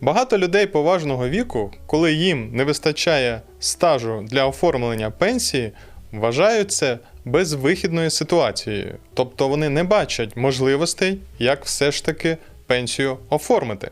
Багато людей поважного віку, коли їм не вистачає стажу для оформлення пенсії, вважають це безвихідною ситуацією. Тобто вони не бачать можливостей, як все ж таки пенсію оформити.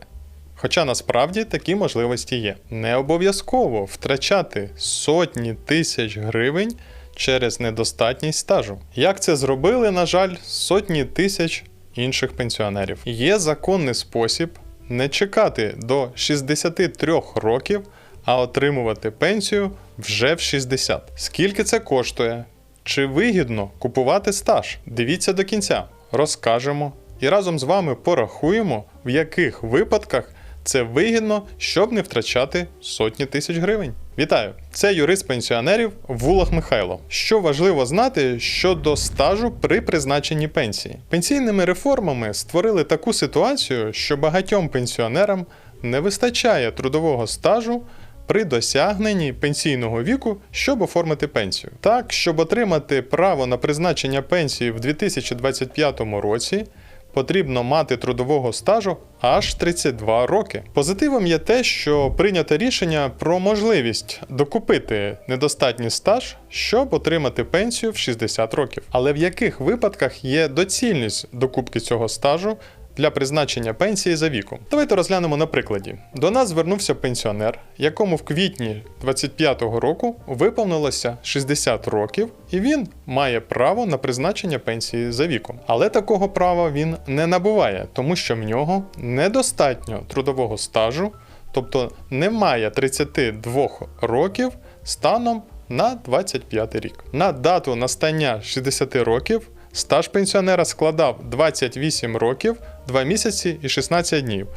Хоча насправді такі можливості є. Не обов'язково втрачати сотні тисяч гривень через недостатність стажу. Як це зробили, на жаль, сотні тисяч інших пенсіонерів. Є законний спосіб не чекати до 63 років, а отримувати пенсію вже в 60. Скільки це коштує? Чи вигідно купувати стаж? Дивіться до кінця, розкажемо і разом з вами порахуємо, в яких випадках це вигідно, щоб не втрачати сотні тисяч гривень. Вітаю! Це юрист пенсіонерів Вулах Михайло. Що важливо знати щодо стажу при призначенні пенсії? Пенсійними реформами створили таку ситуацію, що багатьом пенсіонерам не вистачає трудового стажу при досягненні пенсійного віку, щоб оформити пенсію. Так, щоб отримати право на призначення пенсії в 2025 році, потрібно мати трудового стажу аж 32 роки. Позитивом є те, що прийнято рішення про можливість докупити недостатній стаж, щоб отримати пенсію в 60 років. Але в яких випадках є доцільність докупки цього стажу? Для призначення пенсії за віком. Давайте розглянемо на прикладі. До нас звернувся пенсіонер, якому в квітні 25-го року виповнилося 60 років, і він має право на призначення пенсії за віком. Але такого права він не набуває, тому що в нього недостатньо трудового стажу, тобто немає 32 років станом на 25 рік. На дату настання 60 років стаж пенсіонера складав 28 років, 2 місяці і 16 днів.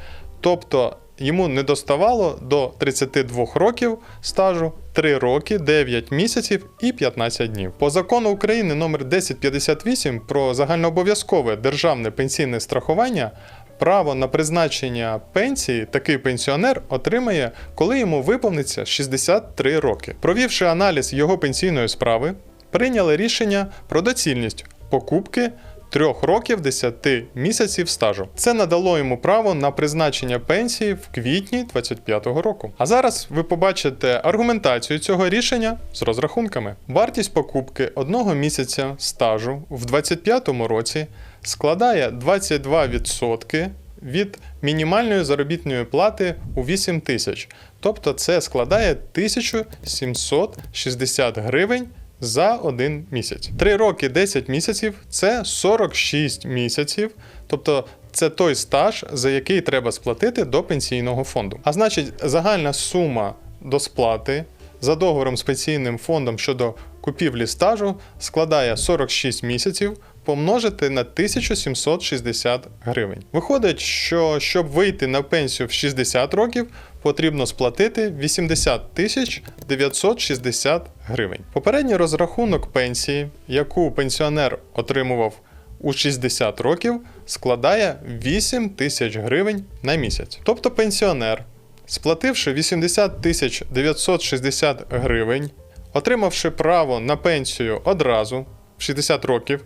Тобто йому не доставало до 32 років стажу 3 роки, 9 місяців і 15 днів. По закону України номер 1058 про загальнообов'язкове державне пенсійне страхування. Право на призначення пенсії такий пенсіонер отримає, коли йому виповниться 63 роки. Провівши аналіз його пенсійної справи, прийняли рішення про доцільність покупки 3 років 10 місяців стажу. Це надало йому право на призначення пенсії в квітні 25-го року. А зараз ви побачите аргументацію цього рішення з розрахунками. Вартість покупки одного місяця стажу в 25-му році складає 22% від мінімальної заробітної плати у 8 тисяч. Тобто це складає 1760 гривень за один місяць. 3 роки 10 місяців це 46 місяців. Тобто це той стаж, за який треба сплатити до пенсійного фонду. А значить, загальна сума до сплати за договором з пенсійним фондом щодо купівлі стажу складає 46 місяців помножити на 1760 гривень. Виходить, що щоб вийти на пенсію в 60 років, потрібно сплатити 80 тисяч 960 гривень. Попередній розрахунок пенсії, яку пенсіонер отримував у 60 років, складає 8 тисяч гривень на місяць. Тобто пенсіонер, сплативши 80 тисяч 960 гривень, отримавши право на пенсію одразу в 60 років,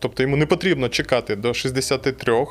тобто йому не потрібно чекати до 63,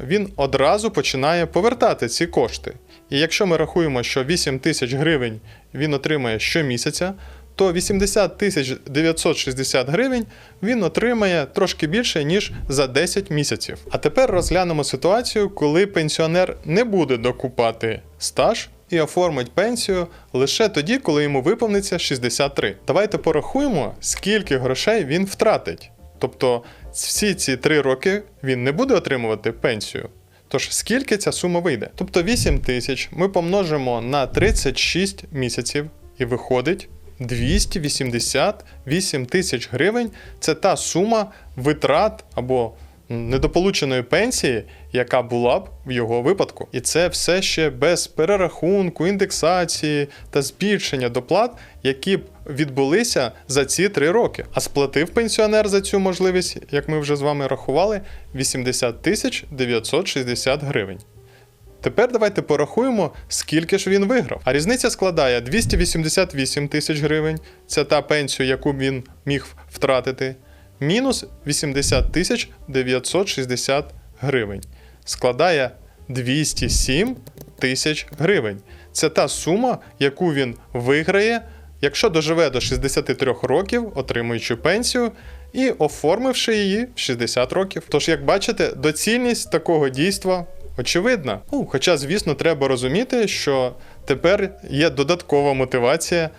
він одразу починає повертати ці кошти. І якщо ми рахуємо, що 8 тисяч гривень він отримає щомісяця, то 80 тисяч 960 гривень він отримає трошки більше, ніж за 10 місяців. А тепер розглянемо ситуацію, коли пенсіонер не буде докупати стаж і оформить пенсію лише тоді, коли йому виповниться 63. Давайте порахуємо, скільки грошей він втратить. Тобто всі ці 3 роки він не буде отримувати пенсію. Тож скільки ця сума вийде? Тобто 8 тисяч ми помножимо на 36 місяців і виходить 288 тисяч гривень. Це та сума витрат або недополученої пенсії, яка була б в його випадку. І це все ще без перерахунку, індексації та збільшення доплат, які б відбулися за ці три роки. А сплатив пенсіонер за цю можливість, як ми вже з вами рахували, 80 тисяч 960 гривень. Тепер давайте порахуємо, скільки ж він виграв. А різниця складає 288 тисяч гривень. Це та пенсія, яку він міг втратити. Мінус 80 тисяч 960 гривень. Складає 207 тисяч гривень. Це та сума, яку він виграє, якщо доживе до 63 років, отримуючи пенсію, і оформивши її в 60 років. Тож, як бачите, доцільність такого дійства очевидна. Ну, хоча, звісно, треба розуміти, що тепер є додаткова мотивація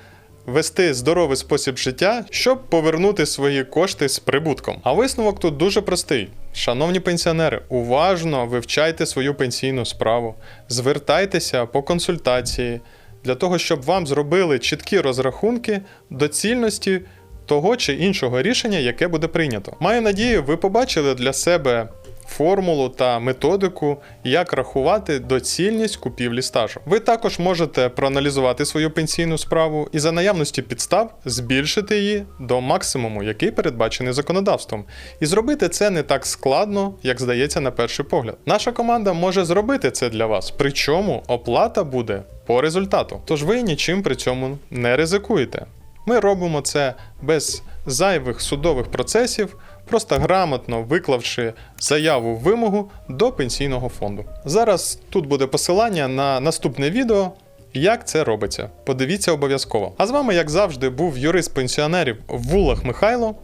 вести здоровий спосіб життя, щоб повернути свої кошти з прибутком. А висновок тут дуже простий. Шановні пенсіонери, уважно вивчайте свою пенсійну справу, звертайтеся по консультації для того, щоб вам зробили чіткі розрахунки доцільності того чи іншого рішення, яке буде прийнято. Маю надію, ви побачили для себе формулу та методику, як рахувати доцільність купівлі стажу. Ви також можете проаналізувати свою пенсійну справу і за наявності підстав збільшити її до максимуму, який передбачений законодавством. І зробити це не так складно, як здається на перший погляд. Наша команда може зробити це для вас, причому оплата буде по результату. Тож ви нічим при цьому не ризикуєте. Ми робимо це без зайвих судових процесів, просто грамотно виклавши заяву вимогу до пенсійного фонду. Зараз тут буде посилання на наступне відео. Як це робиться? Подивіться обов'язково. А з вами, як завжди, був юрист пенсіонерів Вулах Михайло.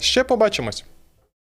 Ще побачимось!